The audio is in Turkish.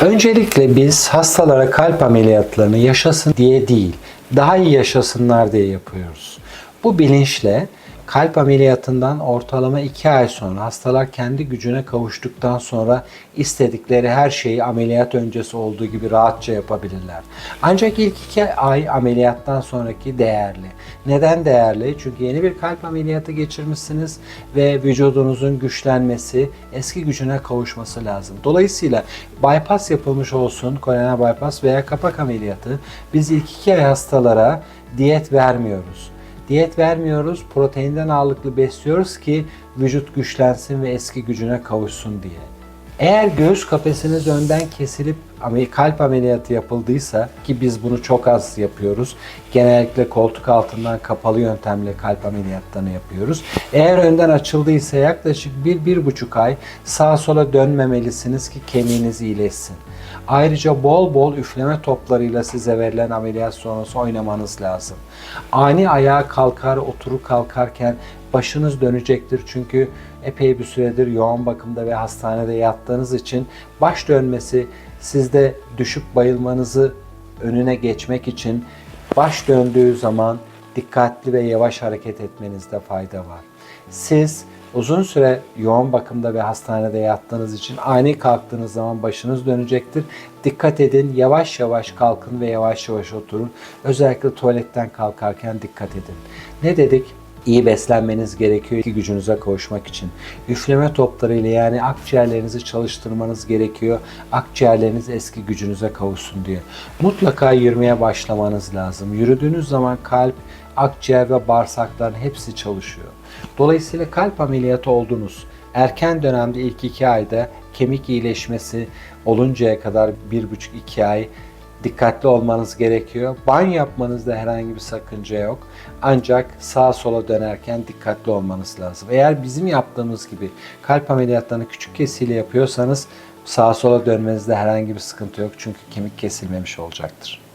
Öncelikle biz hastalara kalp ameliyatlarını yaşasın diye değil, daha iyi yaşasınlar diye yapıyoruz. Bu bilinçle kalp ameliyatından ortalama 2 ay sonra hastalar kendi gücüne kavuştuktan sonra istedikleri her şeyi ameliyat öncesi olduğu gibi rahatça yapabilirler. Ancak ilk 2 ay ameliyattan sonraki değerli. Neden değerli? Çünkü yeni bir kalp ameliyatı geçirmişsiniz ve vücudunuzun güçlenmesi, eski gücüne kavuşması lazım. Dolayısıyla bypass yapılmış olsun, koroner bypass veya kapak ameliyatı biz ilk 2 ay hastalara diyet vermiyoruz. Diyet vermiyoruz, proteinden ağırlıklı besliyoruz ki vücut güçlensin ve eski gücüne kavuşsun diye. Eğer göğüs kafesiniz önden kesilip kalp ameliyatı yapıldıysa ki biz bunu çok az yapıyoruz. Genellikle koltuk altından kapalı yöntemle kalp ameliyatlarını yapıyoruz. Eğer önden açıldıysa yaklaşık 1-1,5 ay sağa sola dönmemelisiniz ki kemiğiniz iyileşsin. Ayrıca bol bol üfleme toplarıyla size verilen ameliyat sonrası oynamanız lazım. Ani ayağa kalkar, oturup kalkarken başınız dönecektir çünkü epey bir süredir yoğun bakımda ve hastanede yattığınız için baş dönmesi sizde düşüp bayılmanızı önüne geçmek için baş döndüğü zaman dikkatli ve yavaş hareket etmenizde fayda var. Siz uzun süre yoğun bakımda ve hastanede yattığınız için ani kalktığınız zaman başınız dönecektir. Dikkat edin, yavaş yavaş kalkın ve yavaş yavaş oturun. Özellikle tuvaletten kalkarken dikkat edin. Ne dedik? İyi beslenmeniz gerekiyor ki gücünüze kavuşmak için. Üfleme toplarıyla yani akciğerlerinizi çalıştırmanız gerekiyor. Akciğerleriniz eski gücünüze kavuşsun diye. Mutlaka yürümeye başlamanız lazım. Yürüdüğünüz zaman kalp, akciğer ve bağırsakların hepsi çalışıyor. Dolayısıyla kalp ameliyatı oldunuz. Erken dönemde ilk iki ayda kemik iyileşmesi oluncaya kadar bir buçuk iki ay dikkatli olmanız gerekiyor. Banyo yapmanızda herhangi bir sakınca yok. Ancak sağa sola dönerken dikkatli olmanız lazım. Eğer bizim yaptığımız gibi kalp ameliyatlarını küçük kesiyle yapıyorsanız sağa sola dönmenizde herhangi bir sıkıntı yok. Çünkü kemik kesilmemiş olacaktır.